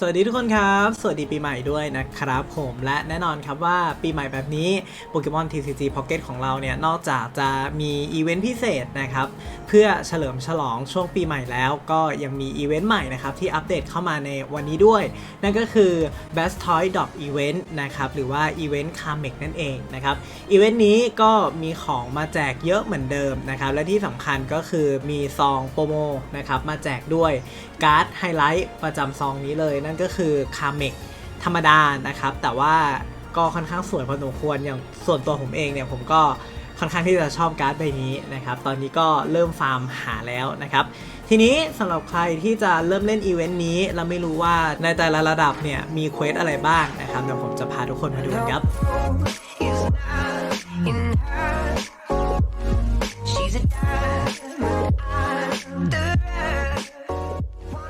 สวัสดีทุกคนครับ สวัสดีปีใหม่ด้วยนะครับผมและแน่นอนครับว่าปีใหม่แบบนี้โปเกมอน TCG Pocket ของเราเนี่ย นอกจากจะมีอีเวนต์พิเศษนะครับ เพื่อเฉลิมฉลองช่วงปีใหม่แล้วก็ยังมีอีเวนต์ใหม่นะครับ ที่อัปเดตเข้ามาในวันนี้ด้วย นั่นก็คือ Best Toy Drop Event นะครับ หรือว่าอีเวนต์ c a r m e c นั่นเองนะครับอีเวนต์นี้ก็มีของมาแจกเยอะเหมือนเดิมนะครับ และที่สำคัญก็คือมีซองโปรโมนะครับมาแจกด้วยการ์ดไฮไลท์ประจำซองนี้เลยนั่นก็คือคาเมกธรรมดานะครับ แต่ว่าก็ค่อนข้างสวยพอสมควรอย่างส่วนตัวผมเองเนี่ยผมก็ค่อนข้างที่จะชอบการ์ดใบนี้นะครับ ตอนนี้ก็เริ่มฟาร์มหาแล้วนะครับ ทีนี้สำหรับใครที่จะเริ่มเล่นอีเวนต์นี้เราไม่รู้ว่าในแต่ละระดับเนี่ยมีเควสอะไรบ้างนะครับเดี๋ยวผมจะพาทุกคนมาดูกันครับ She's a dime.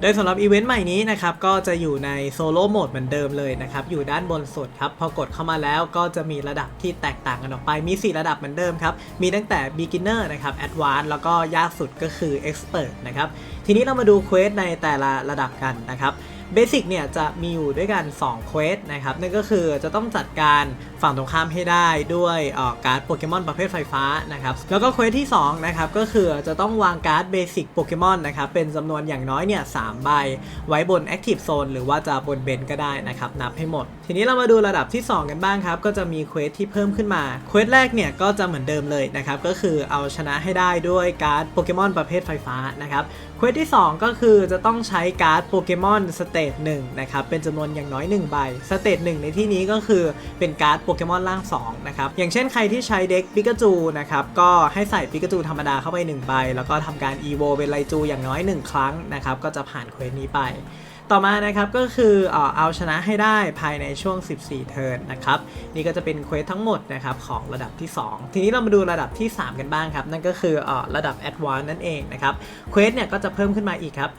โดยสำหรับอีเวนต์ใหม่นี้นะครับก็จะอยู่ในโซโล่โหมดเหมือนเดิมเลยนะครับอยู่ด้านบนสุดครับพอกดเข้ามาแล้วก็จะมีระดับที่แตกต่างกันออกไปมี 4 ระดับเหมือนเดิมครับมีตั้งแต่ beginner นะครับ advanced แล้วก็ยากสุดก็คือ expert นะครับทีนี้เรามาดูเควสในแต่ละระดับกันนะครับเบสิกเนี่ยจะมีอยู่ด้วยกัน2เควสนะครับนั่นก็คือจะต้องจัดการ ฝั่งตรงข้ามให้ได้ด้วยการ์ดโปเกมอนประเภทไฟฟ้านะครับแล้วก็เควสที่2นะครับก็คือจะต้องวางการ์ดเบสิกโปเกมอนนะครับเป็นจำนวนอย่างน้อยเนี่ยสใบ ไว้บน Active Zone หรือว่าจะบนเบนก็ได้นะครับนับให้หมด ทีนี้เรามาดูระดับที่ 2 กันบ้างครับ ก็จะมีเควสที่เพิ่มขึ้นมาเควสแรกเนี่ยก็จะเหมือนเดิมเลยนะครับก็คือเอาชนะให้ได้ด้วยการ์ดโปเกมอนประเภทไฟฟ้านะครับเควสที่ 2 ก็คือจะต้องใช้การ์ดโปเกมอนสเตจหนึ่งนะครับเป็นจำนวนอย่างน้อย1ใบสเตจหนึ่งในที่นี้ก็คือเป็นการ์ดโปเกมอนร่าง2นะครับอย่างเช่นใครที่ใช้เด็กปิกาจูนะครับก็ให้ใส่ปิกาจูธรรมดาเข้าไป1ใบแล้วก็ทำการอีโวเป็นไลจูอย่างน้อย 1 ครั้งนะครับก็จะผ่านเควสนี้ไปต่อมานะครับก็คือเอาชนะให้ได้ภายในช่วง 14 เทิร์นนะครับนี่ก็จะเป็นเควสทั้งหมดนะครับของระดับที่ 2 ทีนี้เรามาดูระดับที่ 3 กันบ้างครับ นั่นก็คือเอ่อระดับ Advanced นั่นเองนะครับเควสเนี่ยก็จะเพิ่มขึ้นมาอีกครับ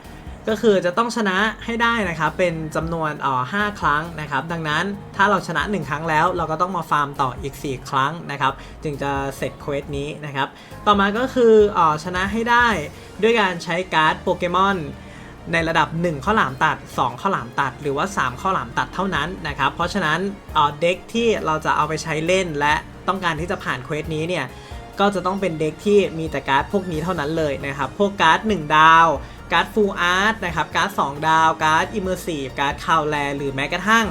ก็คือจะต้องชนะให้ได้นะครับ เป็นจำนวนเอ่อ5ครั้งนะครับ ดังนั้นถ้าเราชนะ 1 ครั้งแล้ว เราก็ต้องมาฟาร์มต่ออีก 4 ครั้งนะครับ จึงจะเสร็จเควสนี้นะครับ ต่อมาก็คืออ่อชนะให้ได้ด้วยการใช้การ์ดโปเกมอนในระดับ 1 ข้าวหลามตัด 2 ข้าวหลามตัด หรือว่า 3 ข้าวหลามตัดเท่านั้นนะครับ เพราะฉะนั้นอ่อเด็กที่เราจะเอาไปใช้เล่นและต้องการที่จะผ่านเควสนี้เนี่ย ก็จะต้องเป็นเด็กที่มีแต่การ์ดพวกนี้เท่านั้นเลยนะครับ พวกการ์ด 1 ดาว การ์ดฟูลอาร์ตนะครับการ์ด2ดาวการ์ดอิมเมอร์ซีฟการ์ดคาวแลหรือแม้กระทั่ง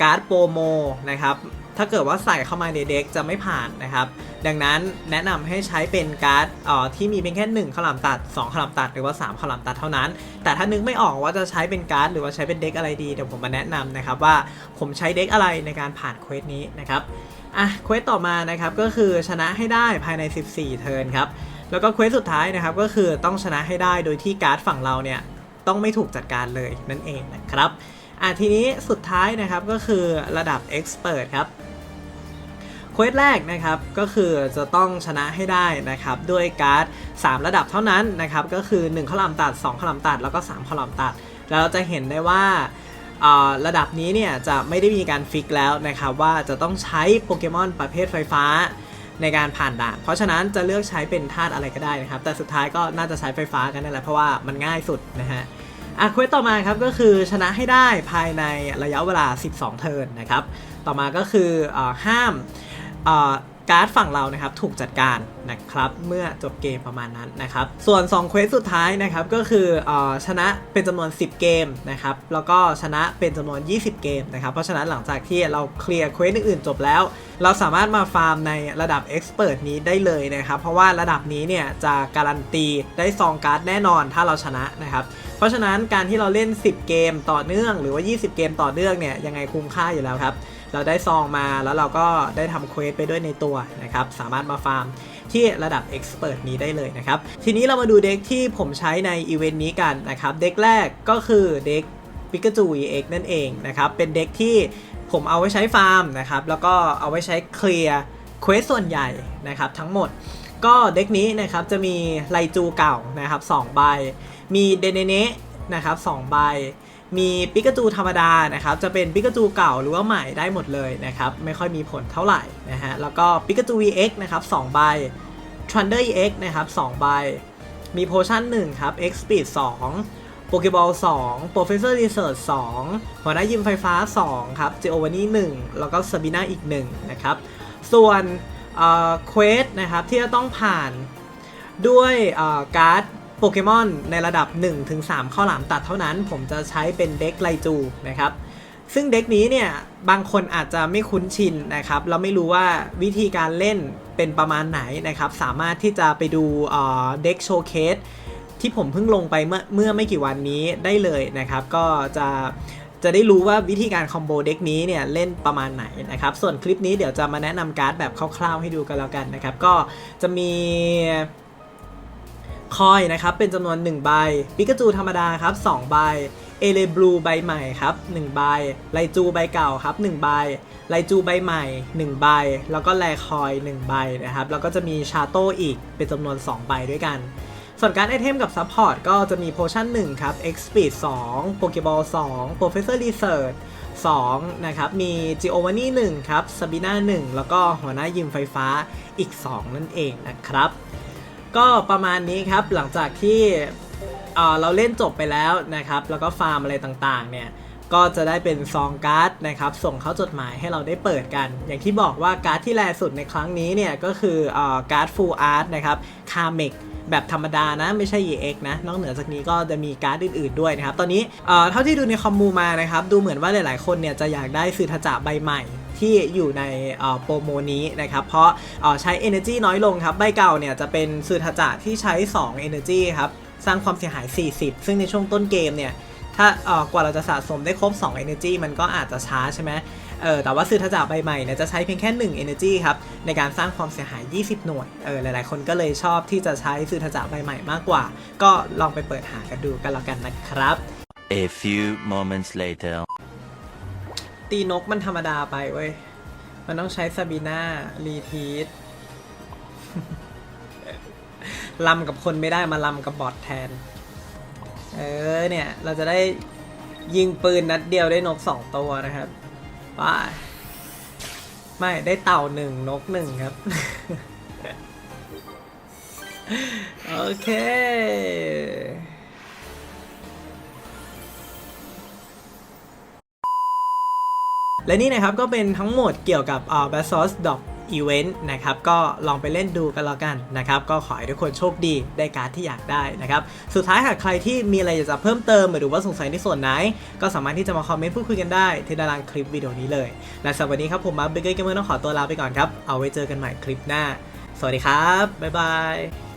การ์ดโปรโมนะครับถ้าเกิดว่าใส่เข้ามาในเด็กจะไม่ผ่านนะครับ ดังนั้นแนะนำให้ใช้เป็นการ์ดที่มีเพียงแค่1ขลามตัด 2ขลามตัดหรือว่า 3ข้าวหลามตัดเท่านั้น แต่ถ้านึกไม่ออกว่าจะใช้เป็นการ์ดหรือว่าใช้เป็นเด็กอะไรดีเดี๋ยวผมมาแนะนำนะครับว่าผมใช้เด็กอะไรในการผ่านเควสนี้นะครับอะเควสต่อมานะครับก็คือชนะให้ได้ภายใน 14 เทิร์นครับ แล้วก็เควสสุดท้ายนะครับก็คือต้องชนะให้ได้โดยที่การ์ดฝั่งเราเนี่ยต้องไม่ถูกจัดการเลยนั่นเองนะครับอะทีนี้สุดท้ายนะครับก็คือระดับ Expert ครับเควสแรกนะครับก็คือจะต้องชนะให้ได้นะครับด้วยการ์ด 3 ระดับเท่านั้นนะครับก็คือ1ข้าวหลามตัด2ข้าวหลามตัด แล้วก็3ข้าวหลามตัด แล้วเราจะเห็นได้ว่าอ่าระดับนี้เนี่ยจะไม่ได้มีการฟิกแล้วนะครับว่าจะต้องใช้โปเกมอนประเภทไฟฟ้า ในการผ่านด่าน เพราะฉะนั้นจะเลือกใช้เป็นธาตุอะไรก็ได้นะครับ แต่สุดท้ายก็น่าจะใช้ไฟฟ้ากันนั่นแหละเพราะว่ามันง่ายสุดนะฮะอะเควสต่อมาครับก็คือชนะให้ได้ภายในระยะเวลา 12 เทิร์นนะครับ ต่อมาก็คืออห้ามอ การ์ดฝั่งเรานะครับถูกจัดการนะครับเมื่อจบเกมประมาณนั้นนะครับส่วน2เควสสุดท้ายนะครับก็คืออชนะเป็นจำนวน 10 เกมนะครับแล้วก็ชนะเป็นจำนวน 20 เกมนะครับเพราะฉะนั้นหลังจากที่เราเคลียร์เควสอื่นๆจบแล้ว เราสามารถมาฟาร์มในระดับ Expert นี้ได้เลยนะครับเพราะว่าระดับนี้เนี่ยจะการันตีได้ซองการ์ดแน่นอนถ้าเราชนะนะครับ ราะฉะนั้นการที่เราเล่น 10 เกมต่อเนื่องหรือว่า 20 เกมต่อเนื่องเนี่ยยังไงคุ้มค่าอยู่แล้วครับ เราได้ซองมาแล้วเราก็ได้ทำเควสไปด้วยในตัวนะครับ สามารถมาฟาร์มที่ระดับ Expert นี้ได้เลยนะครับ ทีนี้เรามาดูเด็กที่ผมใช้ในอีเวนต์นี้กันนะครับ เด็กแรกก็คือเด็กปิกาจู EX นั่นเองนะครับ เป็นเด็กที่ผมเอาไว้ใช้ฟาร์มนะครับ แล้วก็เอาไว้ใช้เคลียร์เควสส่วนใหญ่นะครับทั้งหมด ก็เด็กนี้นะครับจะมีไลจูเก่านะครับ2ใบ มีเดเนเนะนะครับ2ใบ มีปิกาจูธรรมดานะครับ จะเป็นปิกาจูเก่าหรือว่าใหม่ได้หมดเลยนะครับ ไม่ค่อยมีผลเท่าไหร่นะฮะ แล้วก็ปิกาจู VX นะครับ2ใบ Thunder EX นะครับ2ใบ มีโพชั่น1ครับ X Speed 2โปเกบอล2 Professor Research 2 หัวหน้ายิมไฟฟ้า 2 ครับ g i o v a n n i 1 แล้วก็ Sabina อีก 1 นะครับ ส่วนเควสนะครับที่จะต้องผ่านด้วยเอ่อการ์ด โปเกมอนในระดับ 1-3 ข้าวหลามตัดเท่านั้น ผมจะใช้เป็นเด็กไลจูนะครับซึ่งเด็กนี้เนี่ยบางคนอาจจะไม่คุ้นชินนะครับเราไม่รู้ว่าวิธีการเล่นเป็นประมาณไหนนะครับ สามารถที่จะไปดูเอ่อเด็กโชว์เคสที่ผมเพิ่งลงไปเมื่อเมื่อไม่กี่วันนี้ได้เลยนะครับ ก็จะจะได้รู้ว่าวิธีการคอมโบเด็กนี้เนี่ยเล่นประมาณไหนนะครับ ส่วนคลิปนี้เดี๋ยวจะมาแนะนำการ์ดแบบคร่าวๆให้ดูกันแล้วกันนะครับ ก็จะมี คอยนะครับเป็นจำนวน 1 ใบปิกาจูธรรมดาครับ2ใบเอเลบลูใบใหม่ครับ1ใบไลจูใบเก่าครับ1ใบไลจูใบใหม่ 1 ใบ แล้วก็แลคอย 1 ใบนะครับ แล้วก็จะมีชาโต้อีกเป็นจำนวน 2 ใบด้วยกัน ส่วนการไอเทมกับซัพพอร์ตก็จะมีโพชั่น1ครับ X Speed 2 Pokeball 2 Professor Research 2นะครับ มี Giovanni 1 ครับ Sabina 1 แล้วก็หัวหน้ายิมไฟฟ้าอีก 2 นั่นเองนะครับ ก็ประมาณนี้ครับหลังจากที่เเราเล่นจบไปแล้วนะครับ แล้วก็ฟาร์มอะไรต่างๆ เนี่ย ก็จะได้เป็นซองการ์ดนะครับ ส่งเข้าจดหมายให้เราได้เปิดกัน อย่างที่บอกว่าการ์ดที่แรสุดในครั้งนี้เนี่ย ก็คืออการ์ด Full Art นะครับคาเมกแบบธรรมดานะ ไม่ใช่ EX นะ นอกเหนือจากนี้ก็จะมีการ์ดอื่นๆด้วยนะครับ ตอนนี้เท่าที่ดูในคอมมูมานะครับ ดูเหมือนว่าหลายๆ คนเนี่ยจะอยากได้สื่อทจะใบใหม่ ที่อยู่ในโปรโมนี้นะครับ เพราะเอ่อใช้ Energy น้อยลงครับ ใบเก่าเนี่ยจะเป็นสื่อทจะที่ใช้ 2 Energy ครับ สร้างความเสียหาย 40 ซึ่งในช่วงต้นเกมเนี่ย ถ้ากว่าเราจะสะสมได้ครบ 2 Energy มันก็อาจจะช้าใช่ไหมเออแต่ว่าซื้อทจ่าใบใหม่เนี่ยจะใช้เพียงแค่ 1 Energy ครับ ในการสร้างความเสียหาย 20 หน่วยเออหลายๆ คนก็เลยชอบที่จะใช้ซื้อทจ่าใบใหม่มากกว่า ก็ลองไปเปิดหากันดูกันแล้วกันนะครับ A few moments later. ตีนกมันธรรมดาไปเว้ย มันต้องใช้ซาบีน่ารีทีสลำกับคนไม่ได้มาลำกับบอทแทน เออเนี่ย เราจะได้ยิงปืนนัดเดียวได้นกสองตัวนะครับป้าไม่ได้เต่าหนึ่งนกหนึ่งครับ โอเค และนี่นะครับก็เป็นทั้งหมดเกี่ยวกับ b a s o s Dog Event นะครับก็ลองไปเล่นดูกันแล้วกันนะครับก็ขอให้ทุกคนโชคดีได้การ์ดที่อยากได้นะครับสุดท้ายหากใครที่มีอะไรอยากจะเพิ่มเติมหรือว่าสงสัยในส่วนไหน ก็สามารถที่จะมาคอมเมนต์พูดคุยกันได้ที่ด้านล่างคลิปวิดีโอนี้เลย และสำหรับวันนี้ครับผมมาร์คเบเกอร์เกมเมอร์ต้องขอตัวลาไปก่อนครับ เอาไว้เจอกันใหม่คลิปหน้า สวัสดีครับ บ๊ายบาย